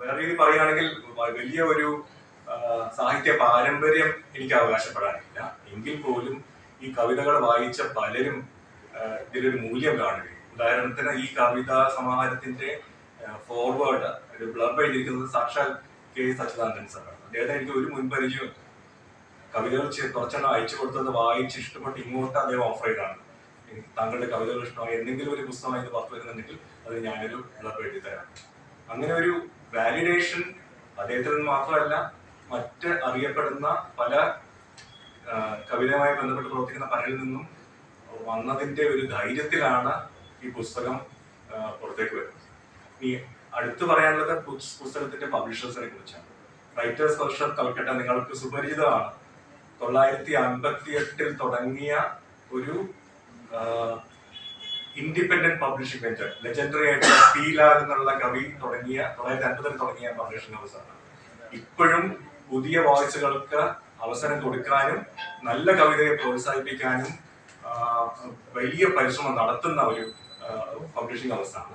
വേറെ രീതി പറയുകയാണെങ്കിൽ വലിയ ഒരു സാഹിത്യ പാരമ്പര്യം എനിക്ക് അവകാശപ്പെടാനില്ല. എങ്കിൽ പോലും ഈ കവിതകൾ വായിച്ച പലരും ഇതിലൊരു മൂല്യം കാണുകയും ഉദാഹരണത്തിന് ഈ കവിതാ സമാഹാരത്തിന്റെ ഫോർവേഡ് ഒരു ബ്ലബ് എഴുതിയിരിക്കുന്നത് സാക്ഷാൽ കെ. സച്ചിദാനന്ദൻ സാറാണ് അദ്ദേഹത്തെ എനിക്ക് ഒരു മുൻപരിചയം കവിതകൾ കുറച്ചെണ്ണം അയച്ചു കൊടുത്തത് വായിച്ച് ഇഷ്ടപ്പെട്ട് ഇങ്ങോട്ട് അദ്ദേഹം ഓഫർ ചെയ്താണ്. താങ്കളുടെ കവിതകൾ ഇഷ്ടമായി എന്തെങ്കിലും ഒരു പുസ്തകമായി പുറത്തു വരുന്നുണ്ടെങ്കിൽ അത് ഞാനൊരു ബ്ലബ് എഴുതി തരാം. അങ്ങനെ ഒരു വാലിഡേഷൻ അദ്ദേഹത്തിൽ നിന്ന് മാത്രമല്ല മറ്റ് അറിയപ്പെടുന്ന പല കവിതയുമായി ബന്ധപ്പെട്ട് പ്രവർത്തിക്കുന്ന പലരിൽ നിന്നും വന്നതിന്റെ ഒരു ധൈര്യത്തിലാണ് ഈ പുസ്തകം പുറത്തേക്ക് വരുന്നത്. ഇനി അടുത്ത് പറയാനുള്ളത് പുസ്തകത്തിന്റെ പബ്ലിഷേഴ്സിനെ കുറിച്ചാണ്. റൈറ്റേഴ്സ് വർഷം കൽക്കട്ട നിങ്ങൾക്ക് സുപരിചിതമാണ്. തൊള്ളായിരത്തി അൻപത്തി എട്ടിൽ തുടങ്ങിയ ഒരു ഇൻഡിപെൻഡന്റ് പബ്ലിഷിംഗ് വെഞ്ചർ ലെജൻഡറി ആയിട്ടുള്ള പി എന്നുള്ള കവി തുടങ്ങിയ തൊള്ളായിരത്തി അൻപതിൽ തുടങ്ങിയ പബ്ലിഷിംഗ് ഹൗസാണ് ഇപ്പോഴും പുതിയ വോയിസുകൾക്ക് അവസരം കൊടുക്കാനും നല്ല കവിതയെ പ്രോത്സാഹിപ്പിക്കാനും വലിയ പരിശ്രമം നടത്തുന്ന ഒരു പബ്ലിഷിംഗ് ഹൗസാണ്